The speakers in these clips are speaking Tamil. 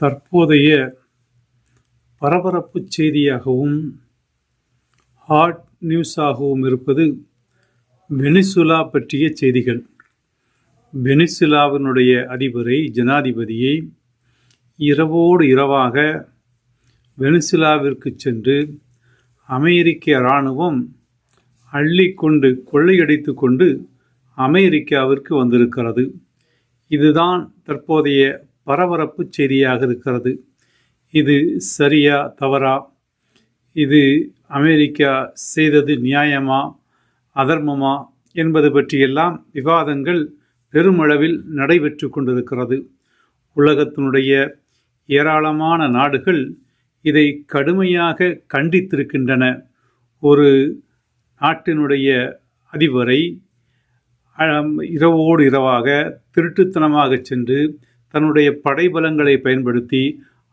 தற்போதைய பரபரப்பு செய்தியாகவும் ஹாட் நியூஸாகவும் இருப்பது வெனிசுலா பற்றிய செய்திகள். வெனிசுலாவினுடைய அதிபரை ஜனாதிபதியை இரவோடு இரவாக வெனிசுலாவிற்கு சென்று அமெரிக்க இராணுவம் அள்ளிக்கொண்டு கொள்ளையடித்து கொண்டு அமெரிக்காவிற்கு வந்திருக்கிறது. இதுதான் தற்போதைய பரபரப்பு செய்தியாக இருக்கிறது. இது சரியா தவறா? இது அமெரிக்கா செய்தது நியாயமா அதர்மமா? என்பது பற்றியெல்லாம் விவாதங்கள் பெருமளவில் நடைபெற்று கொண்டிருக்கிறது. உலகத்தினுடைய ஏராளமான நாடுகள் இதை கடுமையாக கண்டித்திருக்கின்றன. ஒரு நாட்டினுடைய அதிபரை இரவோடு இரவாக திருட்டுத்தனமாக சென்று தன்னுடைய படைபலங்களை பயன்படுத்தி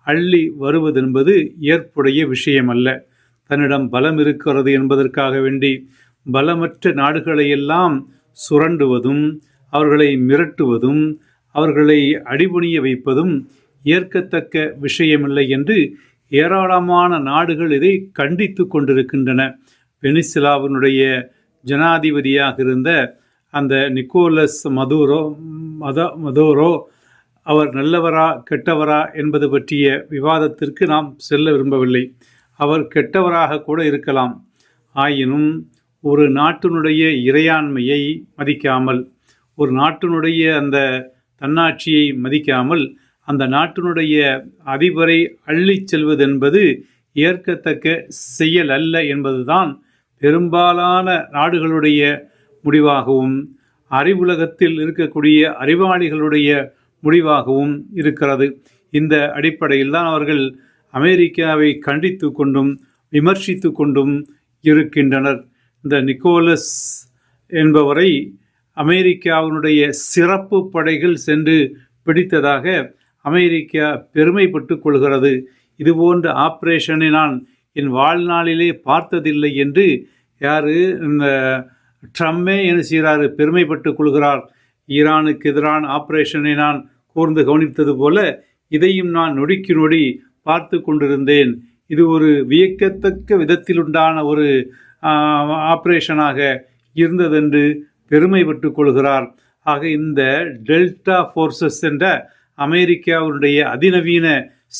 அள்ளி வருவதென்பது ஏற்புடைய விஷயம் அல்ல தன்னிடம் பலம் இருக்கிறது என்பதற்காக வேண்டி பலமற்ற நாடுகளையெல்லாம் சுரண்டுவதும் அவர்களை மிரட்டுவதும் அவர்களை அடிபணிய வைப்பதும் ஏற்கத்தக்க விஷயமில்லை என்று ஏராளமான நாடுகள் இதை கண்டித்து கொண்டிருக்கின்றன. வெனிசிலாவினுடைய ஜனாதிபதியாக இருந்த அந்த நிக்கோலஸ் மதுரோ மத மதோரோ அவர் நல்லவரா கெட்டவரா என்பது பற்றிய விவாதத்திற்கு நாம் செல்ல விரும்பவில்லை. அவர் கெட்டவராக கூட இருக்கலாம். ஆயினும் ஒரு நாட்டினுடைய இறையாண்மையை மதிக்காமல் ஒரு நாட்டினுடைய அந்த தன்னாட்சியை மதிக்காமல் அந்த நாட்டினுடைய அதிபரை அள்ளிச் செல்வதென்பது ஏற்கத்தக்க செயல் அல்ல என்பதுதான் பெரும்பாலான நாடுகளுடைய முடிவாகவும் அறிவுலகத்தில் இருக்கக்கூடிய அறிவாளிகளுடைய முடிவாகவும் இருக்கிறது. இந்த அடிப்படையில் தான் அவர்கள் அமெரிக்காவை கண்டித்து கொண்டும் விமர்சித்து கொண்டும் இருக்கின்றனர். இந்த நிக்கோலஸ் என்பவரை அமெரிக்காவினுடைய சிறப்பு படைகள் சென்று பிடித்ததாக அமெரிக்கா பெருமைப்பட்டு கொள்கிறது. இதுபோன்ற ஆப்ரேஷனை நான் என் வாழ்நாளிலே பார்த்ததில்லை என்று யார் இந்த ட்ரம்மே என்ன செய்கிறாரு பெருமைப்பட்டு கொள்கிறார். ஈரானுக்கு எதிரான ஆப்ரேஷனை நான் கூர்ந்து கவனித்தது போல இதையும் நான் நொடிக்கு நொடி பார்த்து கொண்டிருந்தேன். இது ஒரு வியக்கத்தக்க விதத்திலுண்டான ஒரு ஆப்ரேஷனாக இருந்ததென்று பெருமைப்பட்டு கொள்கிறார். ஆக இந்த டெல்டா ஃபோர்ஸஸ் என்ற அமெரிக்காவுடைய அதிநவீன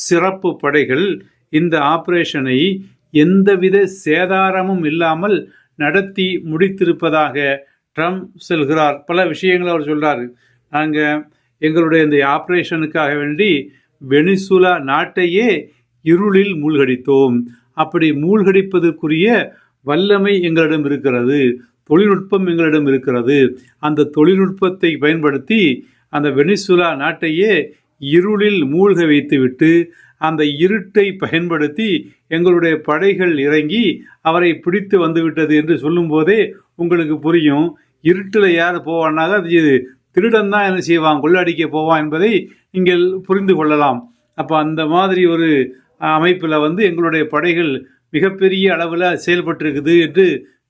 சிறப்பு படைகள் இந்த ஆப்ரேஷனை எந்தவித சேதாரமும் இல்லாமல் நடத்தி முடித்திருப்பதாக ட்ரம்ப் செல்கிறார். பல விஷயங்கள் அவர் சொல்கிறார் நாங்கள் எங்களுடைய இந்த ஆப்ரேஷனுக்காக வேண்டி வெனிசுலா நாட்டையே இருளில் மூழ்கடித்தோம். அப்படி மூழ்கடிப்பதற்குரிய வல்லமை எங்களிடம் இருக்கிறது. தொழில்நுட்பம் எங்களிடம் இருக்கிறது. அந்த தொழில்நுட்பத்தை பயன்படுத்தி அந்த வெனிசுலா நாட்டையே இருளில் மூழ்க வைத்துவிட்டு அந்த இருட்டை பயன்படுத்தி எங்களுடைய படைகள் இறங்கி அவரை பிடித்து வந்துவிட்டது என்று சொல்லும்போதே உங்களுக்கு புரியும். இருட்டில் யார் போவான்னாக அது இது திருடன் தான் என்ன செய்வான் கொள்ளடிக்க போவான் என்பதை நீங்கள் புரிந்து கொள்ளலாம். அப்போ அந்த மாதிரி ஒரு அமைப்பில் வந்து எங்களுடைய படைகள் மிகப்பெரிய அளவில் செயல்பட்டிருக்குது என்று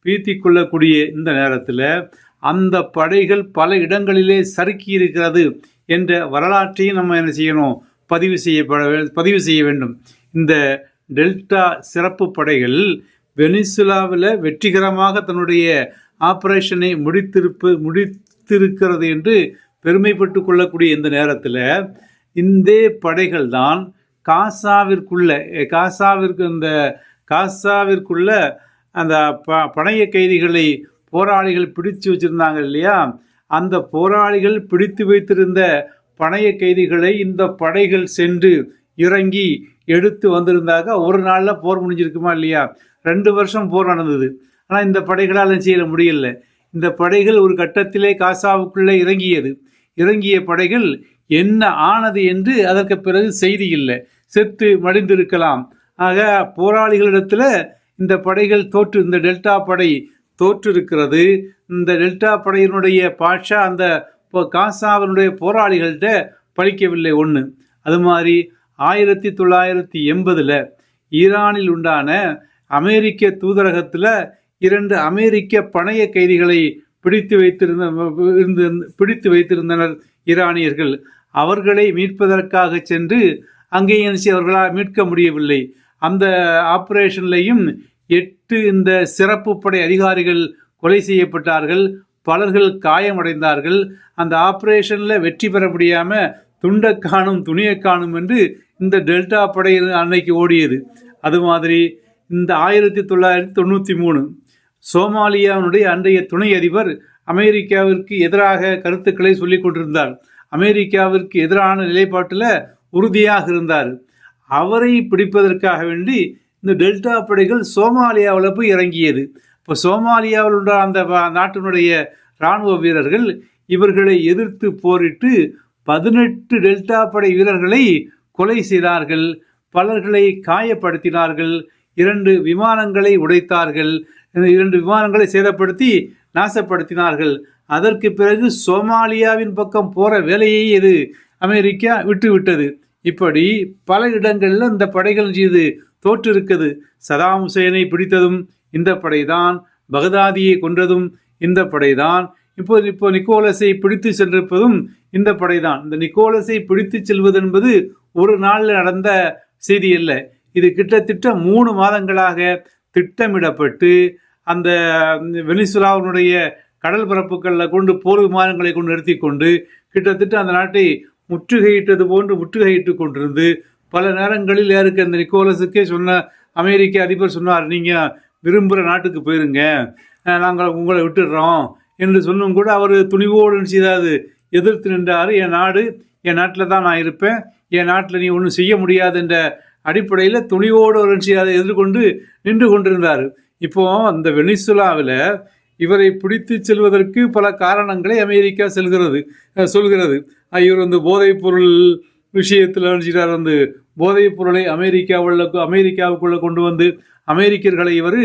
பீத்தி கொள்ளக்கூடிய இந்த நேரத்தில் அந்த படைகள் பல இடங்களிலே சறுக்கி இருக்கிறது என்ற வரலாற்றையும் நம்ம என்ன செய்யணும் பதிவு செய்யப்பட பதிவு செய்ய வேண்டும். இந்த டெல்டா சிறப்பு படைகள் வெனிசுலாவில் வெற்றிகரமாக தன்னுடைய ஆப்ரேஷனை முடித்திருப்பு முடித்திருக்கிறது என்று பெருமைப்பட்டு கொள்ளக்கூடிய இந்த நேரத்தில் இந்த படைகள் தான் காசாவிற்குள்ள காசாவிற்கு இந்த காசாவிற்குள்ள அந்த ப பணைய கைதிகளை போராளிகள் பிடித்து வச்சுருந்தாங்க இல்லையா? அந்த போராளிகள் பிடித்து வைத்திருந்த பணைய கைதிகளை இந்த படைகள் சென்று இறங்கி எடுத்து வந்திருந்தாக்க ஒரு நாளில் போர் முடிஞ்சிருக்குமா இல்லையா? ரெண்டு வருஷம் போர் நடந்தது. ஆனால் இந்த படைகளால் செய்ய முடியல. இந்த படைகள் ஒரு கட்டத்திலே காசாவுக்குள்ளே இறங்கியது. இறங்கிய படைகள் என்ன ஆனது என்று அதற்கு பிறகு செய்தி இல்லை. செத்து மடிந்திருக்கலாம். ஆக போராளிகளிடத்தில் இந்த படைகள் தோற்று இந்த டெல்டா படை தோற்றிருக்கிறது. இந்த டெல்டா படையினுடைய பாட்ஷா அந்த காசாவினுடைய போராளிகள்கிட்ட பழிக்கவில்லை ஒன்று அது மாதிரி ஆயிரத்தி தொள்ளாயிரத்தி எண்பதில் ஈரானில் உண்டான அமெரிக்க தூதரகத்தில் இரண்டு அமெரிக்க பணைய கைதிகளை பிடித்து வைத்திருந்த இருந்து பிடித்து வைத்திருந்தனர் ஈரானியர்கள் அவர்களை மீட்பதற்காக சென்று அங்கேயும் நினைச்சு அவர்களால் மீட்க முடியவில்லை. அந்த ஆப்ரேஷன்லையும் எட்டு இந்த சிறப்பு படை அதிகாரிகள் கொலை செய்யப்பட்டார்கள். பலர்கள் காயமடைந்தார்கள். அந்த ஆப்ரேஷனில் வெற்றி பெற முடியாமல் துண்டை காணும் துணியை காணும் என்று இந்த டெல்டா படை அன்னைக்கு ஓடியது. அது மாதிரி இந்த ஆயிரத்தி தொள்ளாயிரத்தி தொண்ணூற்றி மூணு. சோமாலியாவினுடைய அன்றைய துணை அதிபர் அமெரிக்காவிற்கு எதிராக கருத்துக்களை சொல்லிக் கொண்டிருந்தார். அமெரிக்காவிற்கு எதிரான நிலைப்பாட்டில் உறுதியாக இருந்தார். அவரை பிடிப்பதற்காக வேண்டி இந்த டெல்டா படைகள் சோமாலியாவில் போய் இறங்கியது. இப்போ சோமாலியாவில் உள்ள அந்த நாட்டினுடைய இராணுவ வீரர்கள் இவர்களை எதிர்த்து போரிட்டு பதினெட்டு டெல்டா படை வீரர்களை கொலை செய்தார்கள். பலர்களை காயப்படுத்தினார்கள். இரண்டு விமானங்களை உடைத்தார்கள். இரண்டு விமானங்களை சேதப்படுத்தி நாசப்படுத்தினார்கள். அதற்கு பிறகு சோமாலியாவின் பக்கம் போற வேலையை இது அமெரிக்கா விட்டுவிட்டது. இப்படி பல இடங்களில் இந்த படைகள் செய்து தோற்று இருக்குது சதாம் ஹுசேனை பிடித்ததும் இந்த படைதான் பகதாதியை கொன்றதும் இந்த படைதான். இப்போ இப்போ நிக்கோலஸை பிடித்து சென்றிருப்பதும் இந்த படைதான். இந்த நிக்கோலஸை பிடித்து செல்வது என்பது ஒரு நாளில் நடந்த செய்தி அல்ல இது கிட்டத்தட்ட மூணு மாதங்களாக திட்டமிடப்பட்டு அந்த வெனிசுலாவினுடைய கடல் பரப்புகளில் கொண்டு போர் விமானங்களை கொண்டு நிறுத்தி கொண்டு கிட்டத்தட்ட அந்த நாட்டை முற்றுகையிட்டது போன்று முற்றுகையிட்டு கொண்டிருந்து பல நேரங்களில் யாருக்கு அந்த நிக்கோலஸுக்கே சொன்ன அமெரிக்க அதிபர் சொன்னார் நீங்கள் விரும்புகிற நாட்டுக்கு போயிருங்க. நாங்கள் உங்களை விட்டுடுறோம். என்று சொன்னும் கூட அவர் துணிவோடு செய்தாது எதிர்த்து நின்றார். என் நாடு என் நாட்டில் தான் நான் இருப்பேன். என் நாட்டில் நீ ஒன்றும் செய்ய முடியாது என்ற அடிப்படையில் துணிவோடு ஒரு அதை எதிர்கொண்டு நின்று கொண்டிருந்தார். இப்போ அந்த வெனிசுலாவில் இவரை பிடித்து செல்வதற்கு பல காரணங்களை அமெரிக்கா செல்கிறது சொல்கிறது. இவர் வந்து போதைப் பொருள் விஷயத்தில் நினைச்சிட்டார். வந்து போதைப் பொருளை அமெரிக்காவுள்ள அமெரிக்காவுக்குள்ளே கொண்டு வந்து அமெரிக்கர்களை இவர்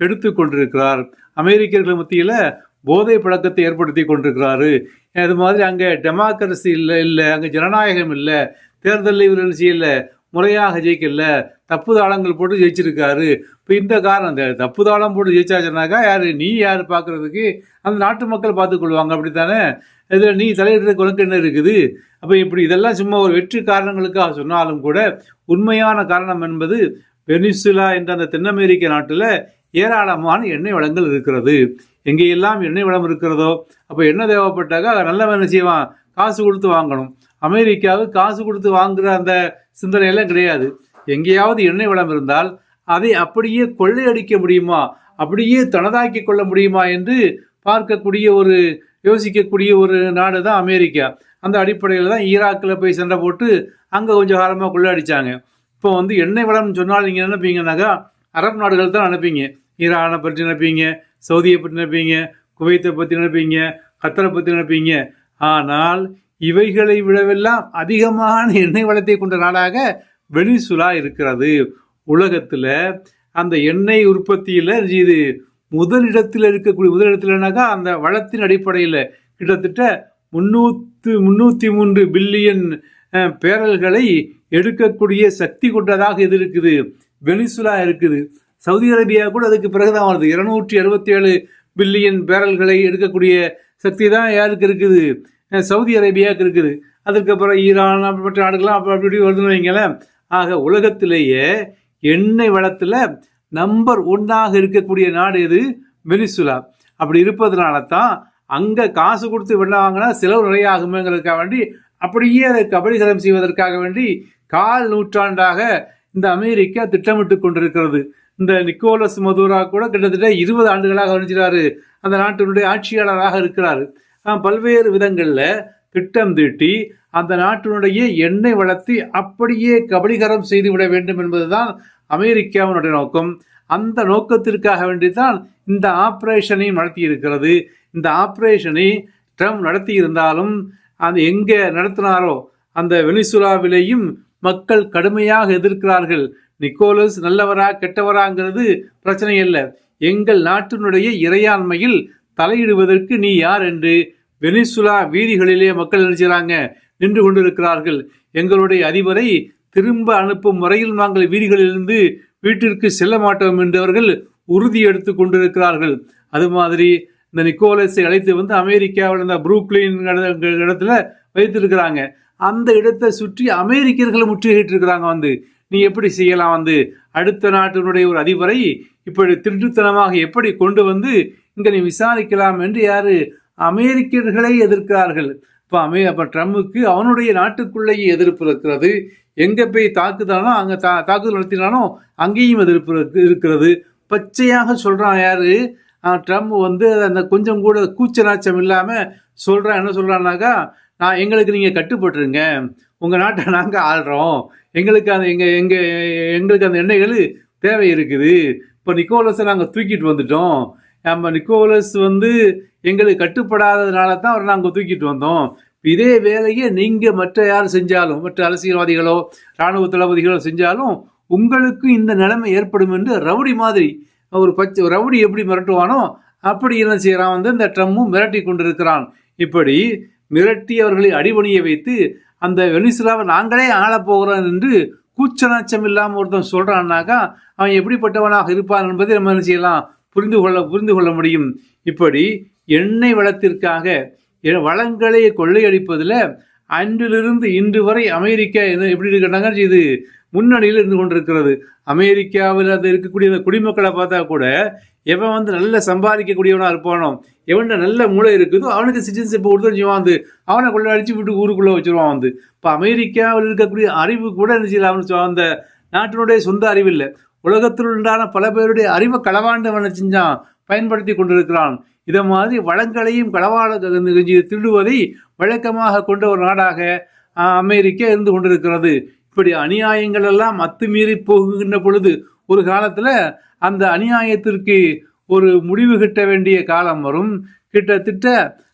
கெடுத்து கொண்டிருக்கிறார். அமெரிக்கர்கள் மத்தியில் போதை பழக்கத்தை ஏற்படுத்தி கொண்டிருக்கிறாரு. அது மாதிரி அங்கே டெமோக்ரஸி இல்லை இல்லை. அங்கே ஜனநாயகம் இல்லை. தேர்தலில் இவர் என்ன இல்லை முறையாக ஜெயிக்கல. தப்பு தாளங்கள் போட்டு ஜெயிச்சிருக்காரு. இப்போ இந்த காரணம் இந்த தப்பு தாளம் போட்டு ஜெயிச்சாச்சுனாக்கா யார்? நீ யார் பார்க்குறதுக்கு அந்த நாட்டு மக்கள் பார்த்துக்கொள்வாங்க அப்படி தானே இதில் நீ தலையிடுறதுக்கு உனக்கு என்ன இருக்குது? அப்போ இப்படி இதெல்லாம் சும்மா ஒரு வெற்றி காரணங்களுக்காக சொன்னாலும் கூட உண்மையான காரணம் என்பது வெனிசுலா என்ற அந்த தென் அமெரிக்க நாட்டில் ஏராளமான எண்ணெய் வளங்கள் இருக்கிறது. எங்கேயெல்லாம் எண்ணெய் வளம் இருக்கிறதோ அப்போ எண்ணெய் தேவைப்பட்டாக்கா நல்லவன் என்ன செய்வான். காசு கொடுத்து வாங்கணும். அமெரிக்காவுக்கு காசு கொடுத்து வாங்குற அந்த சிந்தனையெல்லாம் கிடையாது. எங்கேயாவது எண்ணெய் வளம் இருந்தால் அதை அப்படியே கொள்ளையடிக்க முடியுமா? அப்படியே தனதாக்கி கொள்ள முடியுமா என்று பார்க்கக்கூடிய ஒரு யோசிக்கக்கூடிய ஒரு நாடு தான் அமெரிக்கா. அந்த அடிப்படையில் தான் ஈராக்கில் போய் சண்டை போட்டு அங்கே கொஞ்சம் காலமாக கொள்ளையடித்தாங்க இப்போ வந்து எண்ணெய் வளம்னு சொன்னால் நீங்கள் நினைப்பீங்கன்னாக்கா அரபு நாடுகள் தான் நினைப்பீங்க. ஈரானை பற்றி நினைப்பீங்க சவுதியை பற்றி நினைப்பீங்க குவைத்தை பற்றி நினைப்பீங்க கத்தரை பற்றி நினைப்பீங்க. ஆனால் இவைகளை விடவெல்லாம் அதிகமான எண்ணெய் வளத்தை கொண்ட நாடாக வெனிசுலா இருக்கிறது. உலகத்தில் அந்த எண்ணெய் உற்பத்தியில் இது முதலிடத்தில் இருக்கக்கூடிய முதலிடத்தில்னாக்கா அந்த வளத்தின் அடிப்படையில் கிட்டத்தட்ட முன்னூற்று முந்நூற்றி மூன்று பில்லியன் பேரல்களை எடுக்கக்கூடிய சக்தி கொண்டதாக இது இருக்குது? வெனிசுலா இருக்குது. சவுதி அரேபியா கூட அதுக்கு பிறகுதான் வருது. இருநூற்றி அறுபத்தி ஏழு பில்லியன் பேரல்களை எடுக்கக்கூடிய சக்தி தான் யாருக்கு இருக்குது? சவுதி அரேபியாவுக்கு இருக்குது. அதுக்கப்புறம் ஈரான் மற்ற நாடுகள்லாம் அப்படி அப்படி இப்படி வருதுன்னு வைங்களேன். ஆக உலகத்திலேயே எண்ணெய் வளத்தில் நம்பர் ஒன்னாக இருக்கக்கூடிய நாடு எது? வெனிசுலா. அப்படி இருப்பதனால தான் அங்கே காசு கொடுத்து வெள்ளம் வாங்கினா செலவு நிறைய ஆகுமேங்கிறதுக்காக வேண்டி அப்படியே அதை கபலீகரம் செய்வதற்காக வேண்டி கால் நூற்றாண்டாக இந்த அமெரிக்கா திட்டமிட்டு கொண்டிருக்கிறது. இந்த நிக்கோலஸ் மதுரா கூட கிட்டத்தட்ட இருபது ஆண்டுகளாக வணிஞ்சிறாரு அந்த நாட்டினுடைய ஆட்சியாளராக இருக்கிறார். பல்வேறு விதங்களில் திட்டம் தீட்டி அந்த நாட்டினுடைய எண்ணெய் வளத்தை அப்படியே கபலீகரம் செய்துவிட வேண்டும் என்பதுதான் அமெரிக்காவினுடைய நோக்கம். அந்த நோக்கத்திற்காக வேண்டித்தான் இந்த ஆப்ரேஷனை நடத்தியிருக்கிறது. இந்த ஆப்ரேஷனை ட்ரம்ப் நடத்தியிருந்தாலும் அது எங்கே நடத்தினாரோ அந்த வெனிசுலாவிலேயும் மக்கள் கடுமையாக எதிர்க்கிறார்கள். நிக்கோலஸ் நல்லவரா கெட்டவராங்கிறது பிரச்சனை இல்லை எங்கள் நாட்டினுடைய இறையாண்மையில் தலையிடுவதற்கு நீ யார் என்று வெனிசுலா வீதிகளிலே மக்கள் நினைச்சாங்க நின்று கொண்டிருக்கிறார்கள். எங்களுடைய அதிபரை திரும்ப அனுப்பும் முறையில் நாங்கள் வீதிகளிலிருந்து வீட்டிற்கு செல்ல மாட்டோம் என்றவர்கள் உறுதி எடுத்து கொண்டிருக்கிறார்கள். அது மாதிரி இந்த நிக்கோலஸை அழைத்து வந்து அமெரிக்காவில் இந்த புரூக்ளின் இடத்துல வைத்திருக்கிறாங்க. அந்த இடத்தை சுற்றி அமெரிக்கர்கள் முற்றுகையிட்டு இருக்கிறாங்க வந்து. நீ எப்படி செய்யலாம் வந்து? அடுத்த நாட்டினுடைய ஒரு அதிபரை இப்படி திருட்டுத்தனமாக எப்படி கொண்டு வந்து இங்கே நீ விசாரிக்கலாம் என்று யாரு அமெரிக்கர்களை எதிர்க்கிறார்கள். இப்போ அமே அப்போ ட்ரம்ப்புக்கு அவனுடைய நாட்டுக்குள்ளேயே எதிர்ப்பு இருக்கிறது. எங்கே போய் தாக்குதானோ அங்கே தா தாக்குதல் நடத்தினானோ அங்கேயும் எதிர்ப்பு இருக்கு- இருக்கிறது. பச்சையாக சொல்கிறான் யார்? ட்ரம்ப் வந்து அந்த கொஞ்சம் கூட கூச்ச நாச்சம் இல்லாமல் சொல்கிறான் என்ன சொல்கிறான்னாக்கா நான் எங்களுக்கு நீங்கள் கட்டுப்பட்டுருங்க. உங்கள் நாட்டை நாங்கள் ஆள்றோம். எங்களுக்கு அந்த எங்கள் எங்கள் எங்களுக்கு அந்த எண்ணெய்கள் தேவை இருக்குது. இப்போ நிக்கோலஸை நாங்கள் தூக்கிட்டு வந்துட்டோம். நம்ம நிக்கோலஸ் வந்து எங்களுக்கு கட்டுப்படாததுனால தான் அவரை நாங்கள் தூக்கிட்டு வந்தோம். இதே வேலையை நீங்கள் மற்ற யார் செஞ்சாலும் மற்ற அரசியல்வாதிகளோ இராணுவ தளபதிகளோ செஞ்சாலும் உங்களுக்கு இந்த நிலைமை ஏற்படும் என்று ரவுடி மாதிரி ஒரு பச்சை ரவுடி எப்படி மிரட்டுவானோ அப்படி என்ன செய்கிறான் வந்து இந்த ட்ரம்மும் மிரட்டி கொண்டிருக்கிறான். இப்படி மிரட்டி அவர்களை அடிபணிய வைத்து அந்த வெனிசுலாவை நாங்களே ஆளப் போகிறோம் என்று கூச்சநாச்சம் இல்லாமல் ஒருத்தன் சொல்கிறான்னாக்கா அவன் எப்படிப்பட்டவனாக இருப்பான் என்பதை நம்ம என்ன செய்யலாம்? புரிந்து கொள்ள புரிந்து கொள்ள முடியும். இப்படி எண்ணெய் வளத்திற்காக எ- வளங்களை கொள்ளையடிப்பதில் அன்றிலிருந்து இன்று வரை அமெரிக்கா என்ன எப்படி இருக்கிறாங்க இது? முன்னணியில் இருந்து கொண்டிருக்கிறது. அமெரிக்காவில் அது இருக்கக்கூடிய அந்த குடிமக்களை பார்த்தா கூட எவன் வந்து நல்ல சம்பாதிக்கக்கூடியவனாக இருப்பானோ எவன்ட நல்ல மூளை இருக்குதோ அவனுக்கு சிட்டிசன்ஷிப் கொடுத்து வச்சுவான் வந்து அவனை கொள்ள அடிச்சு விட்டு ஊருக்குள்ளே வச்சிருவான் வந்து. இப்போ அமெரிக்காவில் இருக்கக்கூடிய அறிவு கூட என்ன செய்யலாம் அவனுக்கு அந்த நாட்டினுடைய சொந்த அறிவு இல்லை. உலகத்தில் உண்டான பல பேருடைய அறிவை களவாண்டவனை செஞ்சான் பயன்படுத்தி கொண்டிருக்கிறான். இதை மாதிரி வளங்களையும் களவாட திருடுவதை வழக்கமாக கொண்ட ஒரு நாடாக அமெரிக்கா இருந்து கொண்டிருக்கிறது. இப்படி அநியாயங்கள் எல்லாம் அத்துமீறி போகின்ற பொழுது ஒரு காலத்தில் அந்த அநியாயத்திற்கு ஒரு முடிவு கிட்ட வேண்டிய காலம் வரும். கிட்டத்தட்ட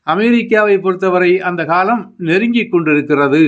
அமெரிக்காவை பொறுத்தவரை அந்த காலம் நெருங்கி கொண்டிருக்கிறது.